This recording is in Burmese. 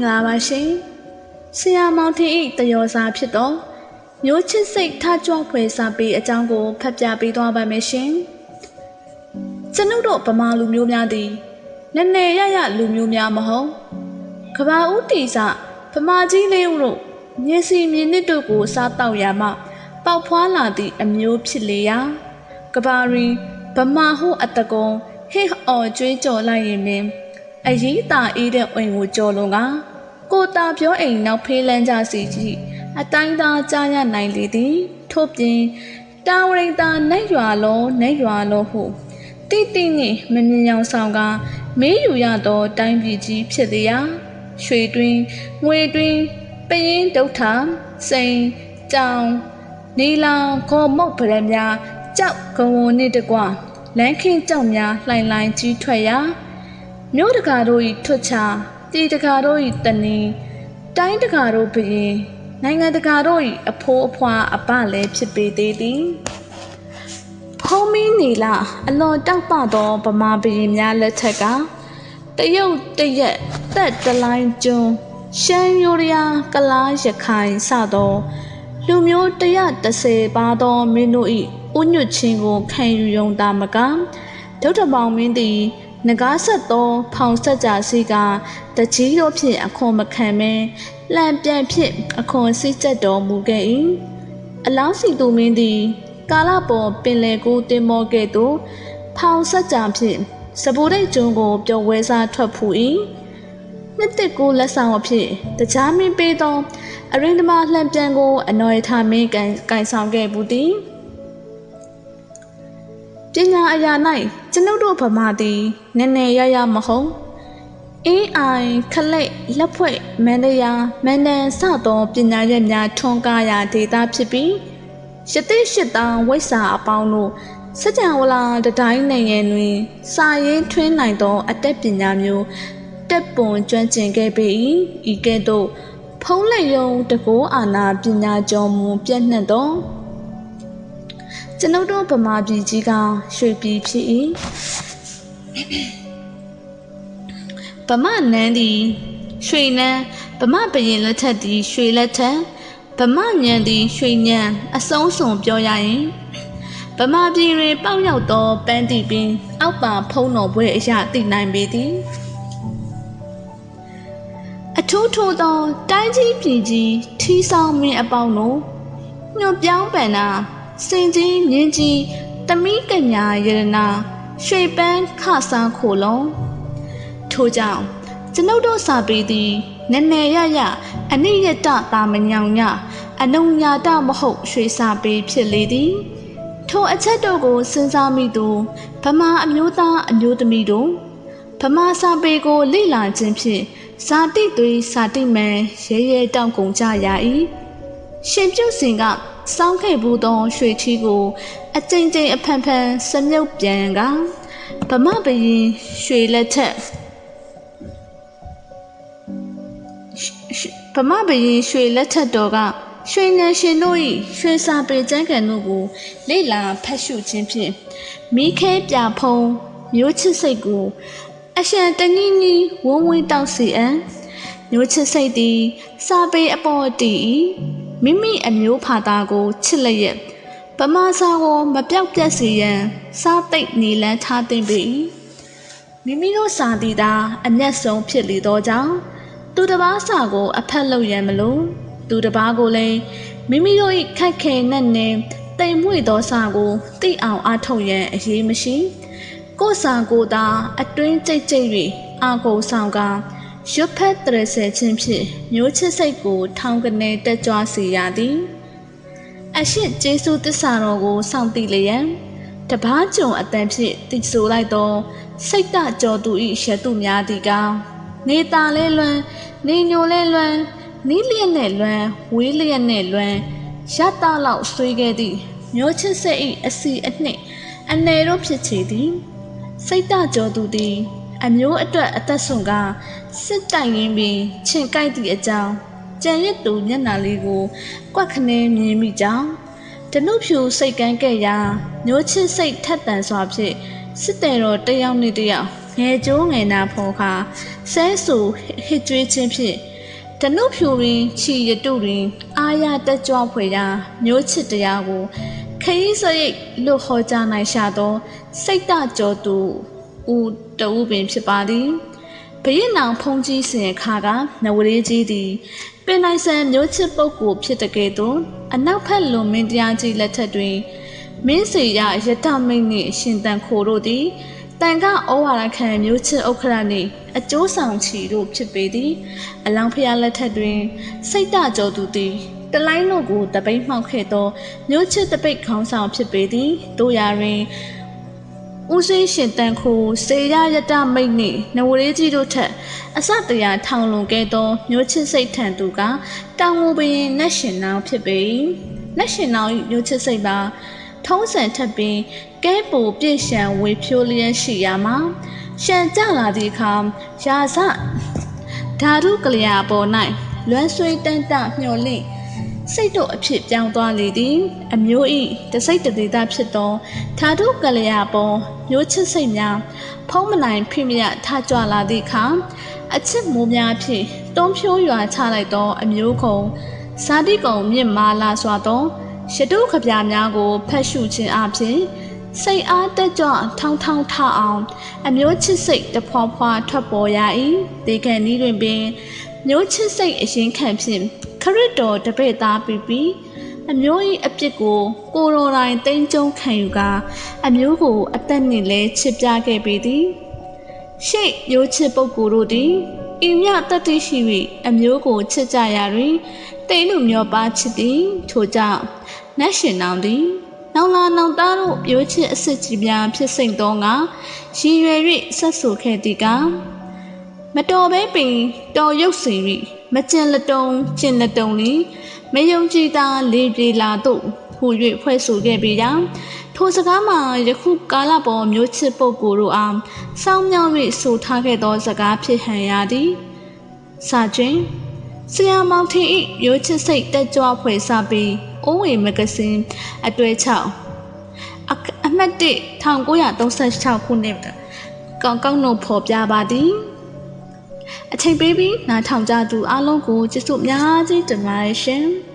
င်္ဂလာပါရှင်ဆရာမောင်ထင်ဤတယောစာဖြစ်တော့မျိုးချစ်စိတ်ထကြွဖွယ်စာပေအကြောင်းကိုဖတ်ပြပေးသွားပါမယ်ရှင်ကျွန်ုပ်တို့ဗမာလူမျိုးများသည်နည်းနည်းရရလူမျိုးများမဟုတ်ကဘာဦးတီစဗမာကြီးလေးဦးတို့မြေစီမြေနစ်တို့ကိုစားတောက်ရမှပေါက်ဖွားလာသည့်အမျိုးဖြစ်လေရာကဘာရီဗမာဟုအတကုံဟစ်အော်ကျွေးကြော်လိုက်ရင်ပင်အရေးတာအေးတဲ့အိမ်ကိုကြော်လုံးက ကိုတာပြောအိမ်နောက်ဖေးလန်းကြစီကြီးအတိုင်းသာကြားရနိုင်လေသည် ထို့ပြင်တာဝရိန်တာနိုင်ရွာလုံးနိုင်ရွာလုံးဟုတိတိနှင့်မမြင်အောင်ဆောင်ကမေးယူရသောတိုင်းပြည်ကြီးဖြစ်သည်ရာရွှေတွင်ငွေတွင်ပရင်ဒုဋ္ဌစိန်ကြောင်နီလောင်ခေါ်မုတ်ဗရများကြောက်ကဝုံနှင့်တကွလမ်းခင်းကြောက်များလှိုင်လှိုင်ကြီးထွက်ရာမြို့တကာတို့၏ထွတ်ချ တီတကာတို့၏တဏီတိုင်းတကာတို့ဘရင်နိုင်ငံတကာတို့၏အဖိုးအဖွာအပလည်းဖြစ်ပေသေးသည်ဖုံးမီနေလာအလွန်တောက်ပသောဗမာဘရင်များလက်ထက်ကတရုတ်တရက်တက်တလိုင်းကျွန်းရှမ်းရိုးရကလားရခိုင်စသောလူမျိုး130ပါသောမင်းတို့၏ဥညွတ်ချင်းကိုခံယူယုံတာမကဒုတ်တပေါင်းမင်းသည် ငကားဆက်သောဖောင်ဆက်ကြစီကတကြီးတို့ဖြင့်အခွန်မခံမဲလှန်ပြန်ဖြင့်အခွန်စိတ်ချက်တော်မူခဲ့၏အလောင်းစီသူမင်းသည် ကာလပေါ်ပင်လယ်ကိုတင်မောကဲ့သို့ဖောင်ဆက်ကြဖြင့်စပူရိတ်ကျွန်းကိုပျော်ဝဲစားထွက်ဖူ၏နှစ်တစ်ကိုလက်ဆောင်အဖြစ်တကြားမင်းပေးသောအရင်ဓမ္မလှံပြန်ကိုအနော်ရထမင်းကန်ကန်ဆောင်ခဲ့ဘူးသည်ပ ညာအရာ၌ကျွန်ုပ်တို့ဗမာသည်နည်းနည်းရရမဟုတ်အင်းအိုင်ခလက်လက်ဖွဲ့မန္တရာမန္တန်စသောပညာရပ်များထွန်းကားရာဒေသဖြစ်ပြီးရတိရှိတောင်ဝိဆာအပေါင်းတို့စကြဝဠာတတိုင်းနိုင်ငံတွင် စာရေးထွင်းနိုင်သော အတတ်ပညာမျိုးတက်ပွန်ကျွမ်းကျင်ခဲ့ပေ၏ဤကဲ့သို့ဖုံးလက်ယုံတကောအာနာပညာကျော်မူပြည့်နှံ့သော ကျွန်ုပ်တို့ဗမာပြည်ကြီးကရွှေပြည်ဖြစ်၏ဗမာနန်းသည်ရွှေနန်းဗမာဘရင်လက်ထက်သည်ရွှေလက်ထက်ဗမာညံသည်ရွှေညံအဆုံးစွန်ပြောရရင်ဗမာပြည်တွင်ပေါက်ရောက်သောပန်းတီပင်အောက်ပါဖုံးတော်ဘွဲအရာသိနိုင်ပေသည်အထူးထိုးသောတိုင်းကြီးပြည်ကြီးထီဆောင်မင်းအပေါင်းတို့ညွတ်ပြောင်းပန်နာ စင်ကြီးမြင်းကြီးတမိကညာယရနာရွှေပန်းခဆန်းခိုလုံးထို့ကြောင့်ကျွန်ုပ်တို့စာပေသည်နည်းနည်းရရအနိယတတာမညောင်ညအနုညာတမဟုတ်ရွှေစာပေဖြစ်လေသည်ထိုအချက်တို့ကိုစဉ်းစားမိသူဗမာအမျိုးသားအမျိုးသမီးတို့ဗမာစာပေကိုလေ့လာခြင်းဖြင့်ဇာတိသွေးဇာတိမန်ရဲရဲတောင့်ကုန်ကြရ၏ရှင်ပြုတ်စင်က စောင်းခဲ့ဘူးသောရွှေချီကို အကြိမ်ကြိမ်အဖန်ဖန်စမြုပ်ပြန်ကဗမဘရင်ရွှေလက်ထက်ဗမဘရင်ရွှေလက်ထက်တော်ကရွှေနန်းရှင်တို့၏ရွှေစာပေကျမ်းကန်တို့ကိုလေ့လာဖတ်ရှုခြင်းဖြင့်မိခဲပြဖုံးမျိုးချစ်စိတ်ကိုအရှံတနည်းနည်းဝုံဝင်းတောက်စီအံမျိုးချစ်စိတ်သည်စာပေအပေါ်တည်၏ မိမိအမျိုးဖာသားကိုချစ်လျက်ဗမာစာကိုမပြောက်ပြတ်စေရန်စားသိပ်နေလန်းထားသင့်ပေ၏မိမိတို့စာသည်သာအမျက်ဆုံးဖြစ်လေသောကြောင့်သူတစ်ပါးစာကို အဖက်လုပ်ရန်မလို့သူတစ်ပါးကိုလည်းမိမိတို့၏ခက်ခဲနဲ့နဲ့တိမ်မွေ့သောစာကိုသိအောင်အားထုတ်ရန်အရေးမရှိကိုစာကိုသာအတွင်းကြိတ်ကြိတ်၍အာကိုဆောင်က ရွတ်ဖက်တရဆယ်ချင်းဖြင့်မျိုးချစ်စိတ်ကိုထောင်းကနေတက်ကြွစေရသည်အရှိကျေးဇူးတစ္ဆာတော်ကိုစောင့်သိလျက်တပားကြုံအတန်ဖြင့်တည်ဆိုလိုက်သောစိတ်တကြောသူ၏ရတုများသည်ကနေတာလဲလွမ်းနေညိုလဲလွမ်းနီးလျက်နဲ့လွမ်းဝေးလျက်နဲ့လွမ်းရတလောက်ဆွေးခဲ့သည့်မျိုးချစ်စိတ်၏အစီအနှစ်အနေတို့ဖြစ်ချေသည်စိတ်တကြောသူသည် အမျိုးအတွက်အသက်ဆုံးကစစ်တိုင်ရင်းပြီးချင်ကြိုက်သည့်အကြောင်းကြံရစ်သူမျက်နှာလေးကို ကွက်ခနဲမြင်မိကြောင်းတနုဖြူစိတ်ကန်းကဲ့ရာမျိုးချစ်စိတ်ထက်တန်စွာဖြင့်စစ်တယ်တော်တယောက်နဲ့တယောက်ငယ်ကျိုးငယ်နာဖော်ခါဆဲဆူဟစ်ကြွေးခြင်းဖြင့်ဓနုဖြူတွင်ခြီရတုတွင်အာရတက်ကြွဖွယ်ရာမျိုးချစ်တရားကိုခရီးစရိတ်လွတ်ဟောကြားနိုင်ရှာသောစိတ်တကြောသူ ဦးတဦးပင်ဖြစ်ပါသည်ဘရင်နောင်ဖုန်ကြီးစင်ခါကနဝလေးကြီးသည်ပင်နိုင်ဆန်မျိုးချစ်ပုဂ္ဂိုလ်ဖြစ်တဲ့ကဲ့သို့အနောက်ဖက်လွန်မင်းတရားကြီးလက်ထက်တွင်မင်းစီရရတမိတ်နှင့်ရှင်တန်ခိုတို့သည်တန်ကဩဝါဒခံမျိုးချစ်ဥက္ခရနှင့်အကျိုးဆောင်ချီတို့ဖြစ်ပေသည် အလောင်းဖျားလက်ထက်တွင် စိတ်တကြောသူသည်တလိုင်းတို့ကိုတပိတ်မှောက်ခဲ့သောမျိုးချစ်တပိတ်ခေါင်းဆောင်ဖြစ်ပေသည်တို့ရာတွင် ဦးစိရှင်တန်ခိုစေရရတမိတ်နှင့်နဝလေးကြီးတို့ထက်အစတရာထောင်လွန်ခဲ့သောမျိုးချစ်စိတ်ထန်သူကတောင်ဝပင်နတ်ရှင်နောင်ဖြစ်ပေ၏နတ်ရှင်နောင်၏မျိုးချစ်စိတ်ပါထုံးစံထက်ပင်ကဲပူပြည့်ရှံဝေဖြိုးလျက်ရှိရာမှာရှံကြလာသည့်အခါရာဇဓာတုကလျာပေါ်၌လွမ်းဆွေးတန်းတမျော်လင့် စိတ်တို့အဖြစ်ပြောင်းသွားလေသည် အမျိုးဤတစိတ်တသေးသားဖြစ်သောဓာတုကလျာပေါ်မျိုးချစ်စိတ်များဖုံးမနိုင်ဖိမရထကြွလာသည့်အခါအချစ်မိုးများဖြင့်တွန်းဖြိုးရွာချလိုက်သော အမျိုးခုံဇာတိကုံမြင့်မာလာစွာသောရတုခပြများကိုဖတ်ရှုခြင်းအပြင်စိတ်အားတက်ကြွထောင်းထောင်းထအောင် အမျိုးချစ်စိတ်တဖွာဖွာထွက်ပေါ်ရ၏ဒီကံဤတွင်ပင် မျိုးချစ်စိတ်အရင်ခံဖြင့်ခရစ်တော်တပည့်သားပြီးပြီးအမျိုး၏အပြစ်ကိုကိုရိုတိုင်းတိမ်ကျုံခံယူကာအမျိုးကိုအသက်နှင့်လဲချစ်ပြခဲ့ပေသည်ရှေ့မျိုးချစ်ပုဂ္ဂိုလ်တို့သည်ဤမြတတ္တိရှိ၍အမျိုးကိုချစ်ကြရာတွင်တိမ်လူမျောပါချစ်သည်ထို့ကြောင့်နတ်ရှင်နောင်သည်နောင်လာနောင်သားတို့ပြိုးချစ်အစစ်ကြီးများဖြစ်စိမ့်သောငါရည်ရွယ်၍ဆက်ဆူခဲ့သည်က မတော်ပဲပင်တော်ရုပ်စီ၍မကျင်လက်တုံကျင်လက်တုံလီမယုံကြည်သာလေးပြေလာတို့ဟူ၍ဖွဲ့ဆိုခဲ့ပြီးရာထိုစကားမှာယခုကာလပေါ်မျိုးချစ်ပုဂ္ဂိုလ်တို့အားစောင်းမြောင်း၍ဆိုထားခဲ့သောစကားဖြစ်ဟန်ရသည်စာချင်းဆရာမောင်ထီ၏မျိုးချစ်စိတ်တက်ကြွဖွယ်စားပြီးအိုးဝေမဂဇင်းအတွဲ6အမှတ်1 1936ခုနှစ်ကောင်းကောင်းတို့ဖော်ပြပါသည် အချိန်ပေးပြီးနားထောင်ကြသူအားလုံးကိုကျေးဇူးအများကြီးတင်ပါတယ်ရှင်။